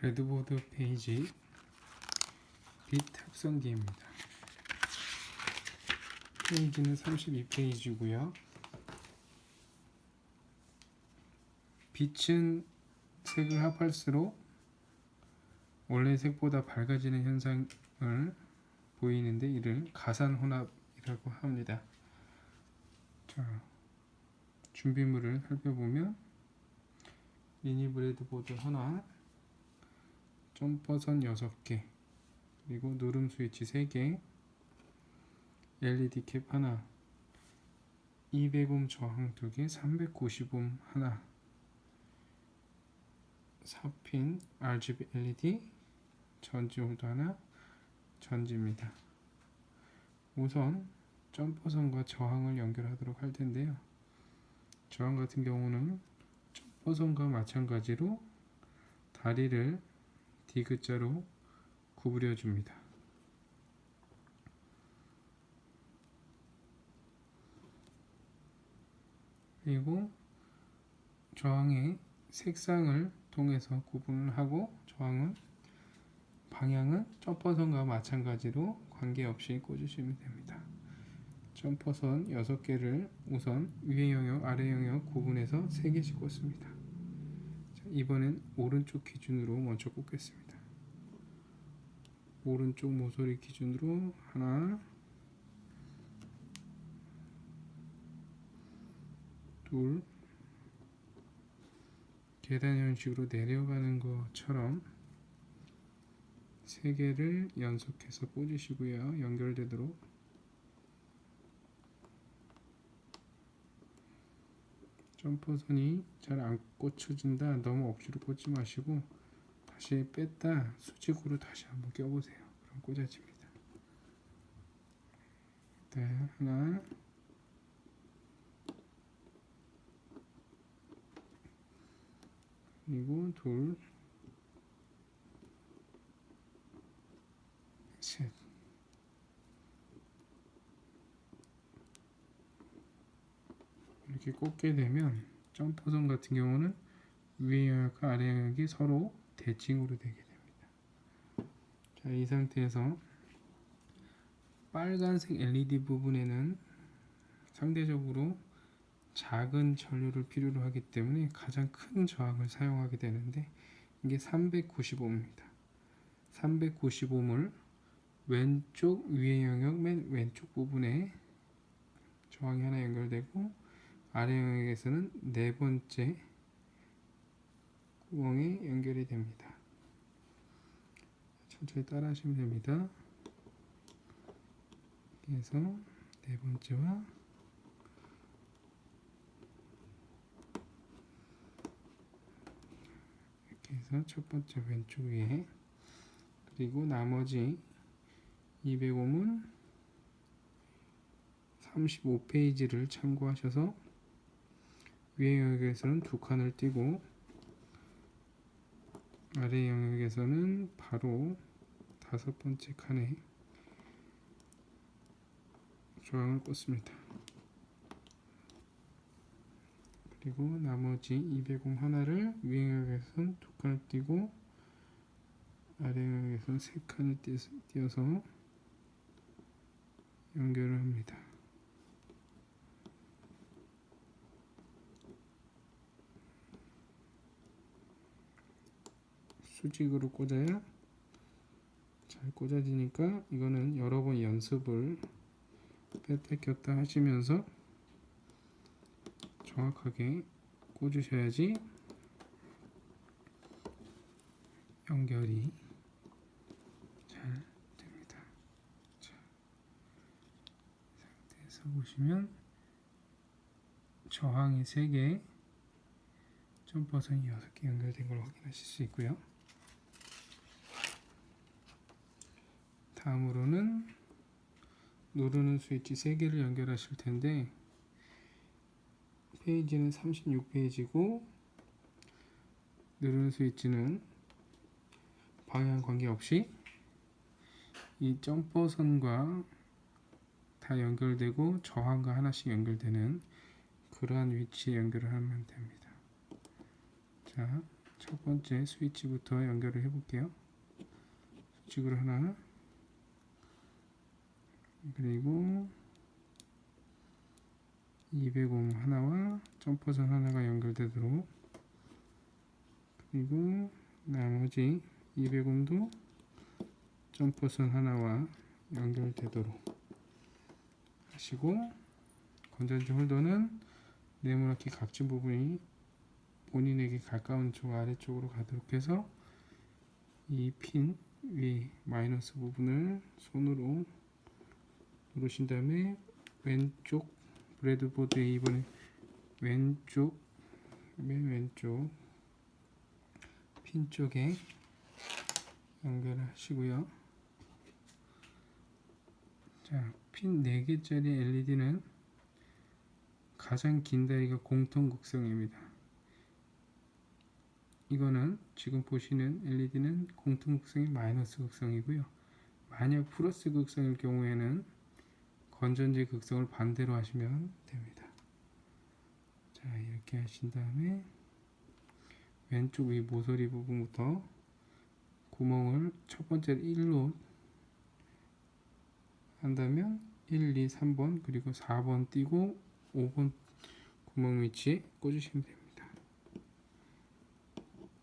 브레드보드 페이지 빛 합성기입니다. 페이지는 32페이지고요. 빛은 색을 합할수록 원래 색보다 밝아지는 현상을 보이는데 이를 가산 혼합이라고 합니다. 자, 준비물을 살펴보면 미니 브레드보드 하나, 점퍼선 6개, 그리고 누름 스위치 3개, LED 캡 하나, 200옴 저항 2개, 390옴 하나, 4핀 RGB LED, 전지 홀더 하나, 전지입니다. 우선 점퍼선과 저항을 연결하도록 할 텐데요. 저항 같은 경우는 점퍼선과 마찬가지로 다리를 디귿자로 구부려 줍니다. 그리고 저항의 색상을 통해서 구분을 하고 저항은 방향은 점퍼선과 마찬가지로 관계없이 꽂으시면 됩니다. 점퍼선 6개를 우선 위의 영역, 아래 영역 구분해서 3개씩 꽂습니다. 자, 이번엔 오른쪽 기준으로 먼저 꽂겠습니다. 오른쪽 모서리 기준으로 하나, 둘, 계단 형식으로 내려가는 것처럼 세 개를 연속해서 꽂으시고요. 연결되도록 점퍼선이 잘 안 꽂혀진다. 너무 억지로 꽂지 마시고 다시 뺐다 수직으로 다시 한번 껴보세요. 그럼 꽂아집니다. 네, 하나, 그리고 둘, 셋. 이렇게 꽂게 되면 점퍼선 같은 경우는 위에 영역과 아래 영역이 서로 대칭으로 되게 됩니다. 자, 이 상태에서 빨간색 LED 부분에는 상대적으로 작은 전류를 필요로 하기 때문에 가장 큰 저항을 사용하게 되는데 이게 390ohm입니다. 390ohm을 왼쪽 위의 영역 맨 왼쪽 부분에 저항이 하나 연결되고 아래 영역에서는 네 번째 구멍에 연결이 됩니다. 천천히 따라 하시면 됩니다. 그래서 네 번째와 이렇게 해서 첫 번째 왼쪽 위에 그리고 나머지 200옴은 35페이지를 참고하셔서 위의 영역에서는 두 칸을 띄고 아래 영역에서는 바로 다섯 번째 칸에 조항을 꽂습니다. 그리고 나머지 200옴 하나를 위의 영역에서는 두 칸을 띄고 아래 영역에서는 세 칸을 띄어서 연결을 합니다. 수직으로 꽂아야 잘 꽂아지니까 이거는 여러 번 연습을 뺐다 꼈다 하시면서 정확하게 꽂으셔야지 연결이 잘 됩니다. 자, 이 상태에서 보시면 저항이 3개, 점퍼선이 6개 연결된 걸 확인하실 수 있고요. 다음으로는 누르는 스위치 3개를 연결하실 텐데 페이지는 36페이지고 누르는 스위치는 방향 관계없이 이 점퍼선과 다 연결되고 저항과 하나씩 연결되는 그러한 위치에 연결을 하면 됩니다. 자, 첫 번째 스위치부터 연결을 해 볼게요. 스위치를 하나 그리고 205 하나와 점퍼선 하나가 연결되도록. 그리고 나머지 200음도 점퍼선 하나와 연결되도록 하시고 건전지 홀더는 네모나게 각진 부분이 본인에게 가까운 쪽 아래쪽으로 가도록 해서 이 핀 위 마이너스 부분을 손으로 누르신 다음에 왼쪽 브레드보드에 이번에 왼쪽 맨 왼쪽 핀 쪽에 연결하시고요. 자, 핀 4개짜리 LED는 가장 긴 다리가 공통 극성입니다. 이거는 지금 보시는 LED는 공통 극성이 마이너스 극성이고요. 만약 플러스 극성일 경우에는 건전지 극성을 반대로 하시면 됩니다. 자, 이렇게 하신 다음에 왼쪽 위 모서리 부분부터 구멍을 첫 번째 1로 한다면 1, 2, 3번 그리고 4번 띄고 5번 구멍 위치에 꽂으시면 됩니다.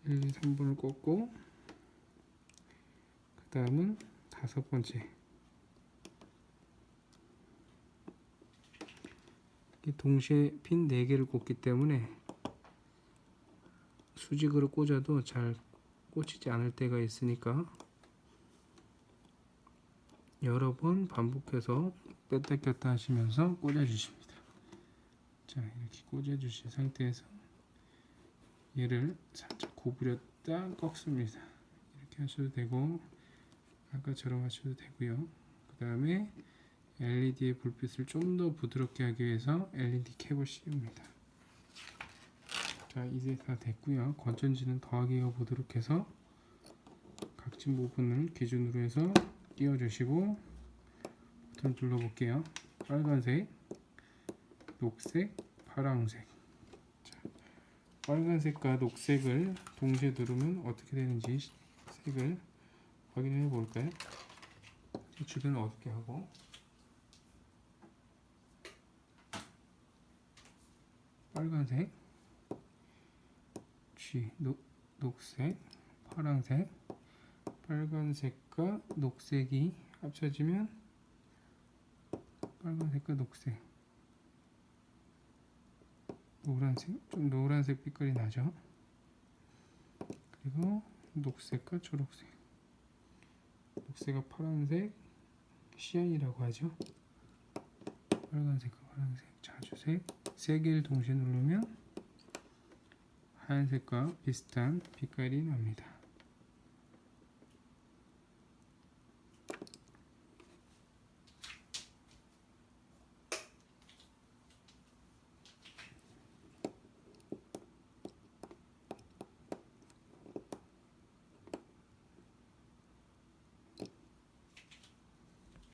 1, 2, 3번을 꽂고 그 다음은 다섯 번째 이렇게 동시에 핀 4개를 꽂기 때문에 수직으로 꽂아도 잘 꽂히지 않을 때가 있으니까 여러 번 반복해서 뺐다 꼈다 하시면서 꽂아 주십니다. 자 이렇게 꽂아 주신 상태에서 얘를 살짝 구부렸다 꺾습니다. 이렇게 하셔도 되고 아까처럼 하셔도 되고요. 그 다음에 LED의 불빛을 좀 더 부드럽게 하기 위해서 LED 캡을 씌웁니다. 자 이제 다 됐고요. 건전지는 더하기가 보도록 해서 각진 부분을 기준으로 해서 띄워주시고 버튼 눌러볼게요. 빨간색, 녹색, 파랑색. 자, 빨간색과 녹색을 동시에 누르면 어떻게 되는지 색을 확인해 볼까요? 주변은 어떻게 하고 빨간색, G, 녹, 녹색, 파랑색, 빨간색과 녹색이 합쳐지면 빨간색과 녹색, 노란색, 좀 노란색 빛깔이 나죠. 그리고 녹색과 초록색, 녹색과 파란색, 시안이라고 하죠. 빨간색과 파란색, 자주색, 세 개를 동시에 누르면 하얀색과 비슷한 빛깔이 납니다.